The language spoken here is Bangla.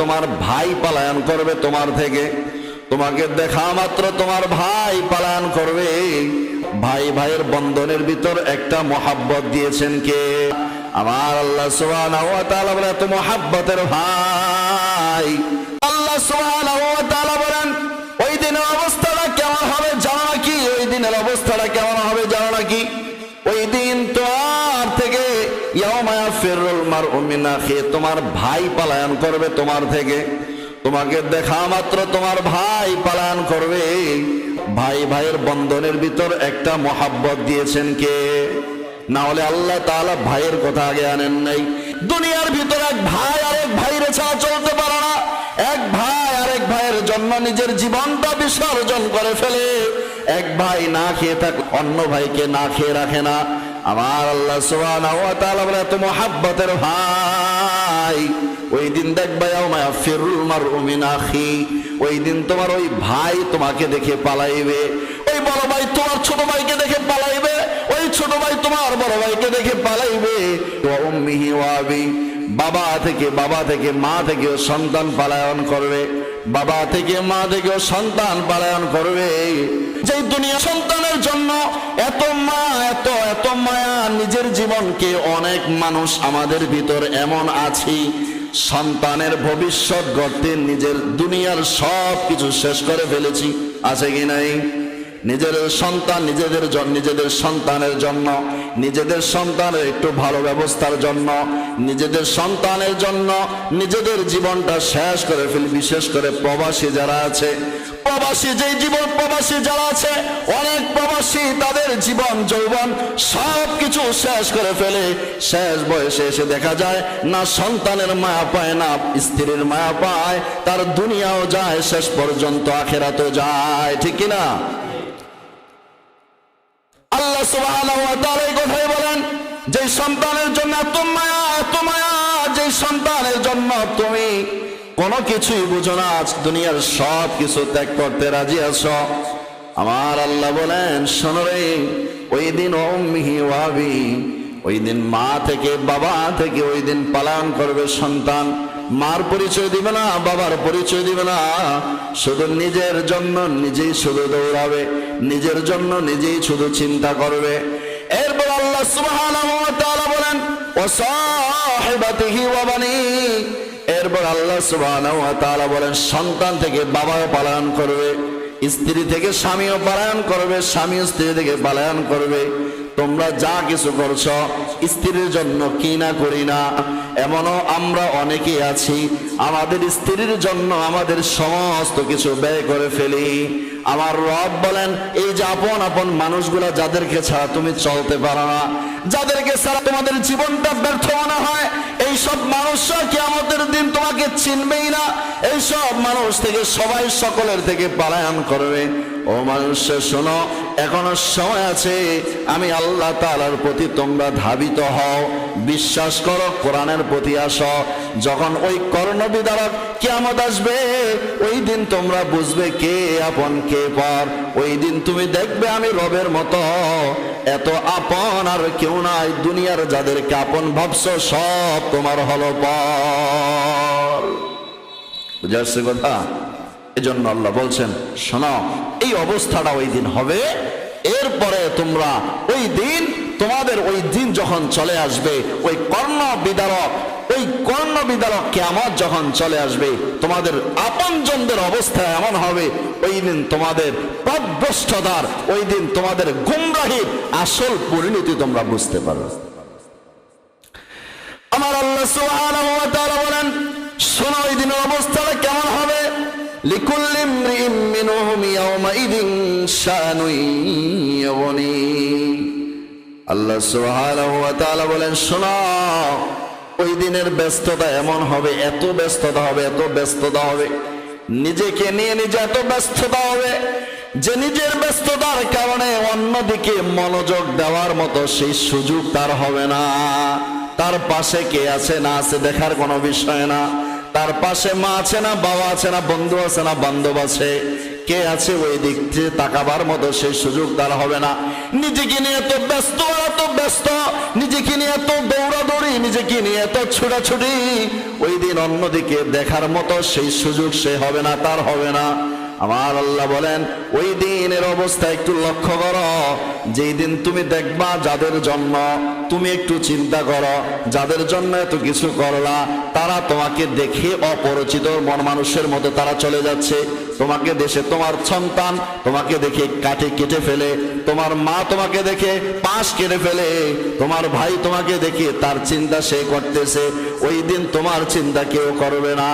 তোমার ভাই পালায়ন করবে তোমার থেকে। তোমাকে দেখা মাত্র তোমার ভাই পালায়ন করবে। ভাই ভাইয়ের বন্ধনের ভিতর একটা মহাব্বত দিয়েছেন কে? আমার আল্লাহ বলে এত মহাব্বতের ভাই। আল্লাহ তাআলা বলেন, ওই দিনের অবস্থাটা কেমন হবে জানো নাকি? ওই দিনের অবস্থাটা কেমন হবে জানো নাকি? ওই দিন তোমার থেকে মিন আখিহি, তোমার ভাই পালায়ন করবে তোমার থেকে। তোমাকে দেখা মাত্র তোমার ভাই পালায়ন করবে। ভাই ভাইয়ের বন্ধনের ভিতর একটা মহাব্বত দিয়েছেন কে? না হলে আল্লাহ তাআলা ভাইয়ের কথা আগে আনেন নাই। দুনিয়ার ভিতর এক ভাই আরেক ভাইয়ের ছাড়া চলতে পারে না। এক ভাই আরেক ভাইয়ের জন্য নিজের জীবনটা বিসর্জন করে ফেলে। এক ভাই না খেয়ে থাক অন্য ভাইকে না খেয়ে রাখে না। আমার আল্লাহ সুবহানাহু ওয়া এত মহাব্বতের ভাই, ওই দিন দেখবা ইয়াউমা ফিরুল মারউ মিন আখি, ওই দিন তোমার ওই ভাই তোমাকে দেখে পালাইবে, ওই বড় ভাই তোমার ছোট ভাইকে দেখে পালাইবে, ওই ছোট ভাই তোমার বড় ভাইকে দেখে পালাইবে। ওয়া উম্মিহি বাবা থেকে বাবা থেকে মা থেকেও সন্তান পালায়ন করবে, বাবা থেকে মা থেকেও সন্তান পালায়ন করবে। যে দুনিয়া সন্তানের জন্য এত মা, এত এত মায়া, নিজের জীবনকে অনেক মানুষ আমাদের ভিতর এমন আছি। সন্তানের ভবিষ্যৎ গড়তে নিজের দুনিয়ার সব কিছু শেষ করে ফেলেছি। আছে কি নাই? নিজের সন্তান নিজেদের নিজেদের সন্তানের জন্য, নিজেদের সন্তানের একটু ভালো ব্যবস্থার জন্য, নিজেদের সন্তানের জন্য নিজেদের জীবনটা শেষ করে ফেলি। বিশেষ করে প্রবাসী যারা আছে প্রবাসী, যে জীবন প্রবাসী যারা আছে, অনেক প্রবাসী তাদের জীবন, যৌবন সব কিছু শেষ করে ফেলে। শেষ বয়সে এসে দেখা যায়, না সন্তানের মায়া পায়, না স্ত্রীর মায়া পায়, তার দুনিয়াও যায়, শেষ পর্যন্ত আখেরাতও যায়। ঠিক কিনা? আল্লাহ তাআলা এই কথাই বলেন, যে সন্তানের জন্য এত মায়া এত মায়া, যে সন্তানের জন্য তুমি কোনো কিছুই বুঝো না, আজ দুনিয়ার সব কিছু ত্যাগ করতে রাজি আছো? আমার আল্লাহ বলেন, শোনো রে, ওই দিন অম্মিহি ওয়াবি ওই দিন মা থেকে বাবা থেকে ওই দিন পালন করবে সন্তান। মার পরিচয় দিবে না, বাবার পরিচয় দিবে না। শুধু নিজের জন্য নিজেই শুধু দৌড়াবে, নিজের জন্য নিজেই শুধু চিন্তা করবে। এরপর আল্লাহ সুবহানাহু ওয়া তাআলা বলেন, ও সাহিবাতিহি ওয়া বানি এরপর আল্লাহ সুবাহ বলেন, সন্তান থেকে বাবাও পালায়ন করবে, স্ত্রী থেকে স্বামীও পালায়ন করবে, স্বামী স্ত্রী থেকে পালায়ন করবে। তোমরা যা কিছু করছ, স্ত্রীর জন্য কি না করি না, এমনও আমরা অনেকেই আছি। আমাদের স্ত্রীর জন্য আমাদের সমস্ত কিছু ব্যয় করে ফেলি। আমার রব বলেন, এই যে আপন আপন মানুষগুলা যাদেরকে ছাড়া তুমি চলতে পারো না, যাদেরকে ছাড়া তোমাদের জীবনটা ব্যর্থ মনে হয়, এই সব মানুষরা কি আমাদের দিন তোমাকে চিনবেই না, এই সব মানুষ থেকে সবাই সকলের থেকে পালায়ন করবে। ও মানুষের শোনো, এখনও সময় আছে, আমি আল্লাহ তাআলার প্রতি তোমরা ধাবিত হও, বিশ্বাস করো, কোরআনের প্রতি আসো যখন ওই কর্ণ বিদারক কিয়ামত আসবে, ওই দিন তোমরা বুঝবে কে আপন, কে পর। ওই দিন তুমি দেখবে আমি রবের মতো। এত আপন আর কেউ নাই, দুনিয়ার যাদেরকে আপন ভাবছ, সব তোমার হলো পর। বুঝে আসছে কথা? এজন্য আল্লাহ বলছেন শোনো এই অবস্থাটা ওই দিন হবে। এরপরে তোমরা ওই দিন, তোমাদের ওই দিন যখন চলে আসবে, ওই কর্ণ বিদারক ওই কর্ণ বিদারক কেমন যখন চলে আসবে, তোমাদের আপনজনদের অবস্থা এমন হবে, ওই দিন তোমাদের পদভ্রষ্টতার ওই দিন তোমাদের গুমরাহির আসল পরিণতি তোমরা বুঝতে পারো আমার আল্লাহ সুবহানাহু ওয়া তাআলা বলেন, শোনো ওই দিনের অবস্থাটা কেমন হবে? লিকুল্লি ইমরিইম মিনহুম ইয়াওমাইদিন শানুন ইয়গনি। আল্লাহ সুবহানাহু ওয়া তাআলা বলেন, শোনো ওই দিনের ব্যস্ততা এমন হবে, এত ব্যস্ততা হবে, এত ব্যস্ততা হবে। নিজেকে নিয়ে নিজে এত ব্যস্ততা হবে যে নিজের ব্যস্ততার কারণে অন্যদিকে মনোযোগ দেওয়ার মতো সেই সুযোগ তার হবে না। তার পাশে কে আছে না আছে দেখার কোনো বিষয় না। তার পাশে মা আছে না, বাবা আছে না, বন্ধু আছে না, বান্ধব আছে। কে আছে ওই দিক তাকাবার মতো সেই সুযোগ তার হবে না। নিজেকে নিয়ে এত ব্যস্ত এত ব্যস্ত, নিজেকে নিয়ে এত দৌড়াদৌড়ি, নিজেকে নিয়ে এত ছোটাছুটি, ওই দিন অন্যদিকে দেখার মতো সেই সুযোগ সে হবে না, তার হবে না। আমার আল্লাহ বলেন, ওই দিনের অবস্থা একটু লক্ষ্য করো। যেই দিন তুমি দেখবা যাদের জন্য তুমি একটু চিন্তা করো, যাদের জন্য এত কিছু করলা, তারা তোমাকে দেখে অপরিচিত মন মানুষের মতো তারা চলে যাচ্ছে। তোমাকে দেশে তোমার সন্তান তোমাকে দেখে কাটে কেটে ফেলে, তোমার মা তোমাকে দেখে পাশ কেটে ফেলে, তোমার ভাই তোমাকে দেখে তার চিন্তা সে করতেছে। ওই দিন তোমার চিন্তা কেউ করবে না।